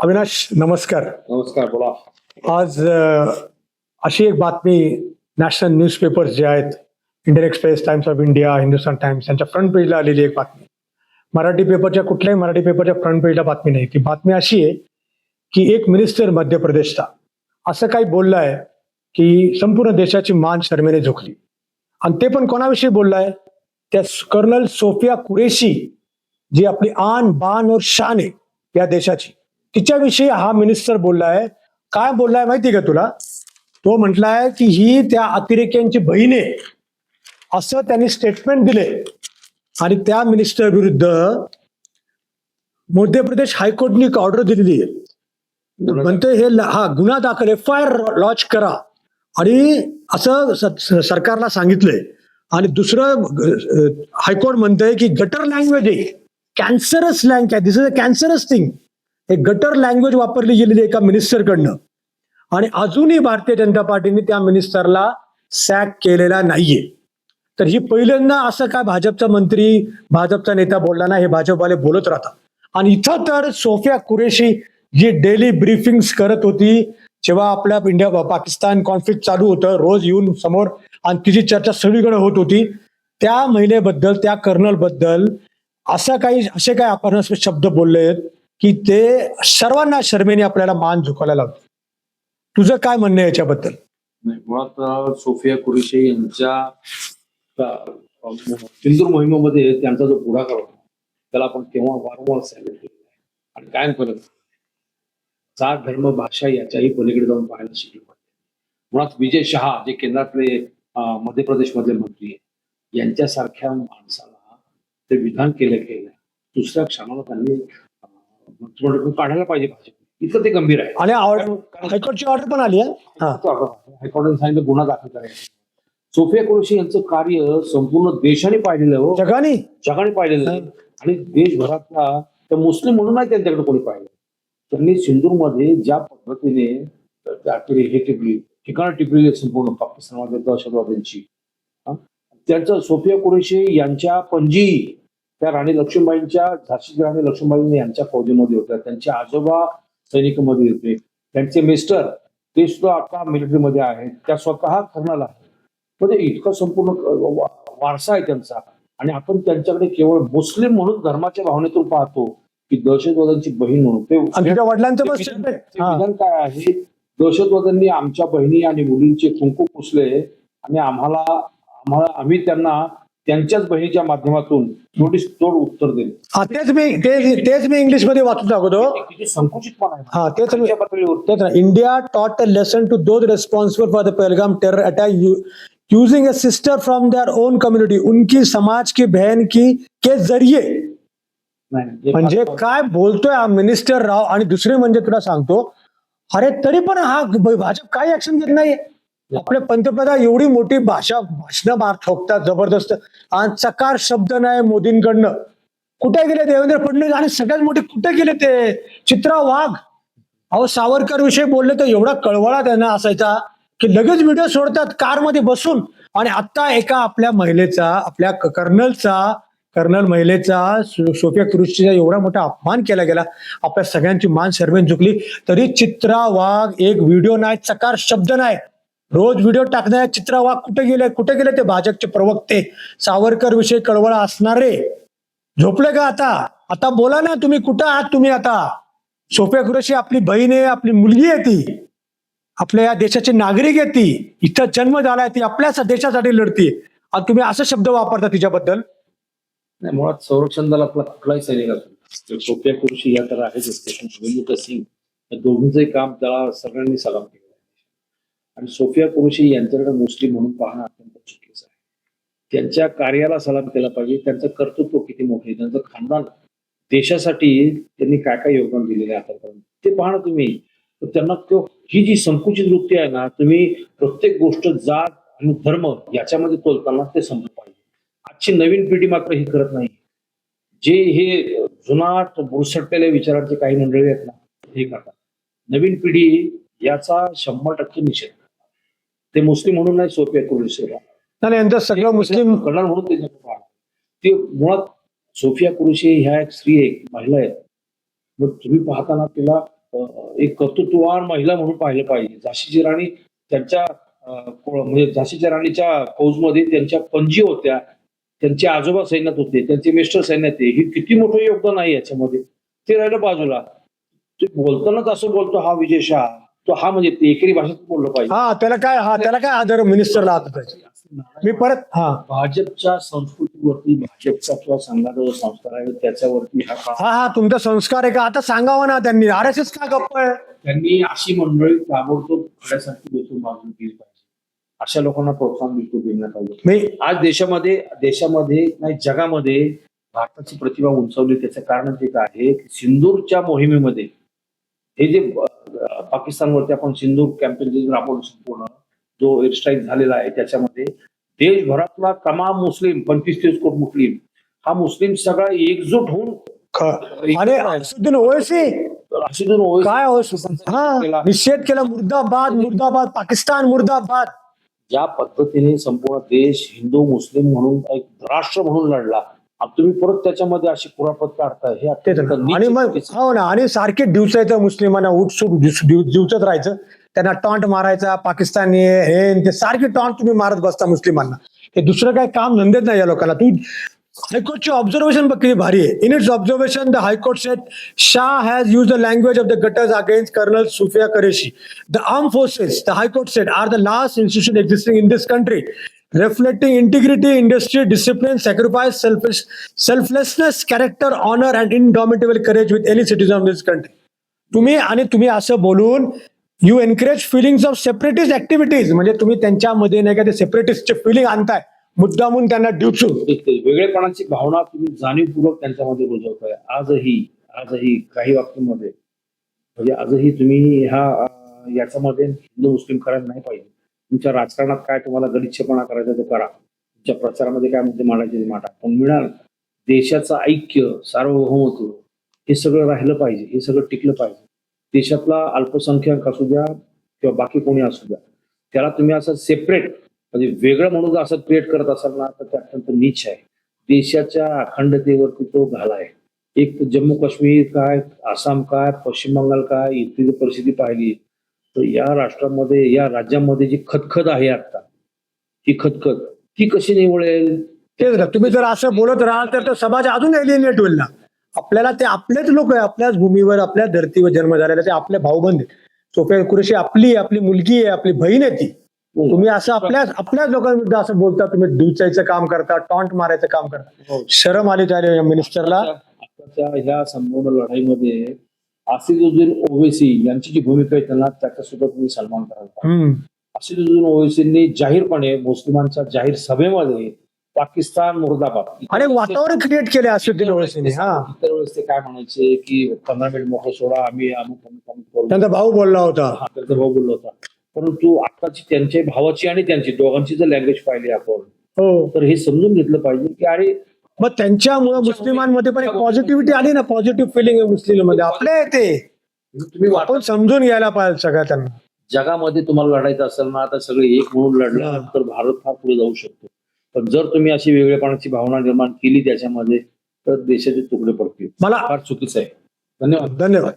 अविनाश नमस्कार. नमस्कार बोला. आज अशी एक बातमी नॅशनल न्यूजपेपर्स जे आहेत Indian Express Times of India Hindustan Times यांच्या फ्रंट पेजला आलेली एक बातमी. मराठी पेपरच्या कुठल्याही मराठी पेपरच्या फ्रंट पेजला बातमी नाही. ती बातमी अशी आहे की एक मिनिस्टर मध्य प्रदेशचा असं काही बोललाय की संपूर्ण देशाची मान शर्मेने झोकली. आणि ते पण कोणाविषयी बोललाय? त्या कर्नल सोफिया कुरेशी जी आपली आन बान और शान आहे या देशाची. तिच्याविषयी हा मिनिस्टर बोललाय. काय बोललाय माहिती का तुला? तो म्हटलाय की ही त्या अतिरेक्यांची बहीण आहे असं त्यांनी स्टेटमेंट दिले. आणि त्या मिनिस्टर विरुद्ध मध्य प्रदेश हायकोर्टने एक ऑर्डर दिलेली आहे. म्हणते हे हा गुन्हा दाखल एफ आय आर लॉन्च करा. आणि असं सरकारला सांगितलंय. आणि दुसरं हायकोर्ट म्हणतंय की गटर लँग्वेज आहे. Cancerous language this is a cancerous thing हे गटर लँग्वेज वापरली गेलेली एका मिनिस्टरकडनं आणि अजूनही भारतीय जनता पार्टीने त्या मिनिस्टरला सॅक केलेला नाहीये. तर ही पहिल्यांदा असं काय भाजपचा मंत्री भाजपचा नेता बोलला ना हे भाजपवाले बोलत राहतात. आणि इथं तर सोफिया कुरेशी जी डेली ब्रीफिंग करत होती जेव्हा आपल्या इंडिया पाकिस्तान कॉन्फ्लिक्ट चालू होतं रोज येऊन समोर आणि तिची चर्चा सगळीकडे होत होती त्या महिलेबद्दल त्या कर्नलबद्दल असं काही असे काही आपण शब्द बोलले आहेत. की ते सर्वांना शर्मेने आपल्याला मान झुकायला लावते तुझं काय म्हणणं याच्याबद्दल? मुळात सोफिया कुरेशी यांच्या अं, सिंदूर मोहिमेमध्ये त्यांचा जो पुढाकार होता त्याला आपण तेव्हा वारंवार सॅल्यूट आणि कायम करत जात धर्म भाषा याच्याही पलीकडे जाऊन पाहायला शिकले पाहिजे. मुळात विजय शहा जे केंद्रातले मध्य प्रदेशमधले मंत्री यांच्यासारख्या माणसाला ते विधान केलं गेलं दुसऱ्या क्षणाला त्यांनी काढायला पाहिजे इतकं ते गंभीर आहे. आणि हायकोर्टची ऑर्डर पण आली आहे. हा. हायकोर्टाने सांगितलं गुन्हा दाखल करायचा सोफिया कुरेशी यांचं कार्य संपूर्ण देशाने पाहिलेलं हो. जगाने? जगाने पाहिलेलं आणि देशभरातला त्या मुस्लिम म्हणून नाही त्यांच्याकडे कोणी पाहिलं. त्यांनी सिंदूरमध्ये ज्या पद्धतीने हे टिपली ठिकाणं टिपलेली आहेत संपूर्ण पाकिस्तानमध्ये दहशतवाद्यांची? त्यांचं सोफिया कुरेशी यांच्या पणजी त्या राणी लक्ष्मीबाईंच्या झाशीची राणी लक्ष्मीबाई यांच्या फौजेमध्ये होत्या. त्यांचे आजोबा सैनिकांमध्ये होते. त्यांचे मिस्टर ते सुद्धा आता मिलिटरीमध्ये आहेत. त्या स्वतः कर्नल आहेत. म्हणजे इतका संपूर्ण वारसा आहे त्यांचा. आणि आपण त्यांच्याकडे केवळ मुस्लिम म्हणून धर्माच्या भावनेतून पाहतो की दहशतवाद्यांची बहीण म्हणून. ते. विधान काय आहे? दहशतवाद्यांनी आमच्या बहिणी आणि मुलींचे कुंकू पुसले आणि आम्हाला आम्हाला आम्ही त्यांना त्यांच्याच बहिणीच्या माध्यमातून नोटीस तोड उत्तर दिले हा तेच मी ते- तेच मी इंग्लिशमध्ये वाचून दाखवतो. किती संकुचितपणा आहे. हा तेच मी त्यांच्या पातळीवर तेच ना India taught a lesson to those responsible for the Pahalgam terror attack using a sister from their own community उनकी समाज की बहन की के जरिए. नाही, जे म्हणजे काय बोलतोय हा मिनिस्टर राव? आणि दुसरे म्हणजे तुला सांगतो अरे तरी पण हा ब- भाजप काय ऍक्शन घेत नाही आपले पंतप्रधान एवढी मोठी भाषा भाषण मार ठोकतात जबरदस्त. आणि चकार शब्द नाही मोदींकडनं. कुठे गेले देवेंद्र फडणवीस आणि सगळ्यात मोठे कुठे गेले ते? चित्रा वाघ. अहो सावरकर विषयी बोलले तर एवढा कळवळा त्यांना असायचा की लगेच व्हिडिओ सोडतात कारमध्ये बसून. आणि आता एका आपल्या महिलेचा आपल्या कर्नलचा कर्नल महिलेचा सोफिया कुरुशीचा एवढा मोठा अपमान केला गेला. आपल्या सगळ्यांची मान सर्वेन झुकली तरी चित्रा वाघ एक व्हिडिओ नाही चकार शब्द नाही. रोज व्हिडिओ टाकणारे चित्र वाघ कुठे गेले? कुठे गेले ते भाजपचे प्रवक्ते? सावरकर विषयी कळवळ असणारे झोपले का आता? आता बोला ना तुम्ही कुठं आहात तुम्ही आता? सोप्या कुरेशी आपली बहीण आहे आपली मुलगी आहे ती. आपल्या या देशाचे नागरिक आहे ती. इथं जन्म झालाय ती आपल्याच देशासाठी लढती आणि तुम्ही असा शब्द वापरता तिच्याबद्दल? नाही मुळात संरक्षण दलातला कुठलाही सैनिक असतो सोप्या कुरुशी या तर आहेच. असते सिंग या दोघींचंही काम त्याला सगळ्यांनी सलाम केलं. आणि सोफिया कुरुशी यांच्याकडे मुस्लिम म्हणून पाहणं अत्यंत चुकीचं आहे. त्यांच्या कार्याला सलाम केला पाहिजे त्यांचं कर्तृत्व किती मोठे त्यांचं खानदान. देशासाठी त्यांनी काय काय योगदान दिलेलं आहे आतापर्यंत? ते पाहणं तुम्ही. त्यांना तो- ही जी संकुचित वृत्ती आहे ना तुम्ही प्रत्येक गोष्ट जात आणि धर्म याच्यामध्ये तोलताना ते समजलं पाहिजे. आजची नवीन पिढी मात्र हे करत नाही. जे हे जुनाट बुरसटलेल्या विचारांचे काही मंडळी आहेत ना हे करतात. नवीन पिढी याचा शंभर टक्के निषेध. ते मुस्लिम म्हणून नाही सोपे करू शकत आणि यांचं सगळं मुस्लिम करणार म्हणून पाहणं. ते मुळात सोफिया कुरुशी ह्या एक स्त्री एक महिला आहेत मग तुम्ही पाहताना तिला एक कर्तृत्ववान महिला म्हणून पाहिलं पाहिजे. झाशीची राणी त्यांच्या म्हणजे झाशीच्या राणीच्या फौजमध्ये त्यांच्या पणजी होत्या. त्यांचे आजोबा सैन्यात होते त्यांचे मिस्टर सैन्यात होते हे किती मोठं योगदान आहे याच्यामध्ये? ते राहिलं बाजूला. ते बोलतानाच असं बोलतो हा विजय शहा तो हा म्हणजे ते एकेरी भाषेत बोललं पाहिजे. हा त्याला काय हा त्याला काय आदर मिनिस्टरला आता मी परत हा. भाजपच्या संस्कृतीवरती भाजपचा किंवा संघाचा जो संस्कार आहे त्याच्यावरती हा काळ हा हा तुमचा संस्कार आहे का? आता सांगावं ना त्यांनी. आर एस एस का गप्प आहे? त्यांनी अशी मंडळी ताबडतोब खड्यासारखी बेसून बाजून केली पाहिजे. अशा लोकांना प्रोत्साहन बिलकुल देण्यात पाहिजे मी आज देशामध्ये देशामध्ये नाही जगामध्ये भारताची प्रतिभा उंचवली. त्याचं कारण ते काय आहे की सिंदूरच्या मोहिमेमध्ये हे जे पाकिस्तानवरती आपण सिंदूर कॅम्पेन जे राबवलं संपूर्ण जो एअर स्ट्राईक झालेला आहे त्याच्यामध्ये देशभरातला तमाम मुस्लिम पंचवीस तीस कोट मुस्लिम हा मुस्लिम सगळा एकजूट होऊन काय हा निषेध केला मुर्दाबाद मुर्दाबाद पाकिस्तान मुर्दाबाद. ज्या पद्धतीने संपूर्ण देश हिंदू मुस्लिम म्हणून एक राष्ट्र म्हणून लढला तुम्ही परत त्याच्यामध्ये अशी कुरापत काढताय हे तेच अत्यंत ना आणि मग. हो ना आणि सारखे दिवसायचं मुस्लिमांना उठसूट दिवचत राहायचं. त्यांना टॉन्ट मारायचा पाकिस्तानी हे न ते सारखे टॉन्ट तुम्ही मारत बसता मुस्लिमांना. हे दुसरं काय काम धंदेच नाही या लोकांना. तू हायकोर्टची ऑब्झर्वेशन बघ किती भारी आहे. In its observation the high court said Shah has use the language of the gutters against colonel Sufiya Qureshi the arm forces the high court said are the last institution existing in this country reflecting integrity, industry, discipline, sacrifice, selfish, selflessness, character, honor, and indomitable courage with any citizen of this country. तुम्ही आणि तुम्ही असं बोलून you encourage feelings of separatist activities म्हणजे तुम्ही त्यांच्यामध्ये नाही का ते सेपरेटिस्टचे फिलिंग आणताय. मुद्दामून त्यांना ड्युचून वेगळेपणाची भावना तुम्ही जाणीवपूर्वक त्यांच्यामध्ये रुजवताय. आजही आजही काही बाबतीमध्ये. म्हणजे आजही तुम्ही ह्या याच्यामध्ये हिंदू मुस्लिम करायला नाही पाहिजे. तुमच्या राजकारणात काय तुम्हाला गलिच्छपणा करायचा तो करा. तुमच्या प्रचारामध्ये काय मुद्दे मांडायचे ते मांडा. पण मिळाल. देशाचं ऐक्य सार्वभौमत्व हे सगळं राहिलं पाहिजे. हे सगळं टिकलं पाहिजे. देशातला अल्पसंख्याक असू द्या किंवा बाकी कोणी असू द्या. त्याला तुम्ही असं सेपरेट म्हणजे वेगळं म्हणून असं क्रिएट करत असाल ना तर ते अत्यंत नीच आहे. देशाच्या अखंडतेवरती तो घाला आहे. एक तर जम्मू काश्मीर काय आसाम काय पश्चिम बंगाल काय इथली परिस्थिती पाहिली तर या राष्ट्रामध्ये या राज्यामध्ये जी खतखत आहे आता ही खतखत ती कशी निवळेल तेच ना तुम्ही जर असं बोलत राहाल तर तो समाज अजून एलिनेट होईल ना आपल्याला ते आपलेच लोक आहे आपल्याच भूमीवर आपल्या धर्तीवर जन्म झालेला ते आपले भाऊबंद. सोफिया कुरेशी आपली आपली मुलगी आहे आपली बहीण आहे ती. तुम्ही असं आपल्याच आपल्याच लोकांविरुद्ध असं बोलता तुम्ही दुचायचं काम करता टॉन्ट मारायचं काम करता. हो. शरम आली त्या मिनिस्टरला. आताच्या ह्या संपूर्ण लढाईमध्ये आसिदुद्दीन ओवेसी यांची जी भूमिका आहे त्यांना त्याचा सुद्धा तुम्ही सन्मान. हम्म. आसिदुद्दीन ओवेसींनी जाहीरपणे मुस्लिमांच्या जाहीर सभेमध्ये पाकिस्तान मुर्दाबाद आणि वातावरण क्रिएट केले असुद्दीन ओवेसीने हा. इतर वेळेस ते काय म्हणायचे की पंधरा मिनिट मोकळं सोडा आम्ही अमुक अमुक अमुक करू. त्यांचा भाऊ बोलला होता. हा त्यांचा भाऊ बोलला होता. परंतु आताची त्यांच्या भावाची आणि त्यांची दोघांची जर लँग्वेज पाहिली आपण हो. तर हे समजून घेतलं पाहिजे की अरे मग त्यांच्यामुळे मुस्लिमांमध्ये पण एक पॉझिटिव्हिटी आली ना पॉझिटिव्ह फिलिंग आहे मुस्लिममध्ये. आपले आहे ते. तुम्ही वाटून आपण समजून घ्यायला पाहिजे सगळ्या त्यांना. जगामध्ये तुम्हाला लढायचं असेल ना आता सगळे एक म्हणून लढला. तर भारत फार पुढे जाऊ शकतो. पण जर तुम्ही अशी वेगळेपणाची भावना निर्माण केली त्याच्यामध्ये तर देशाचे तुकडे पडतील. मला फार चुकीचं आहे. धन्यवाद. धन्यवाद.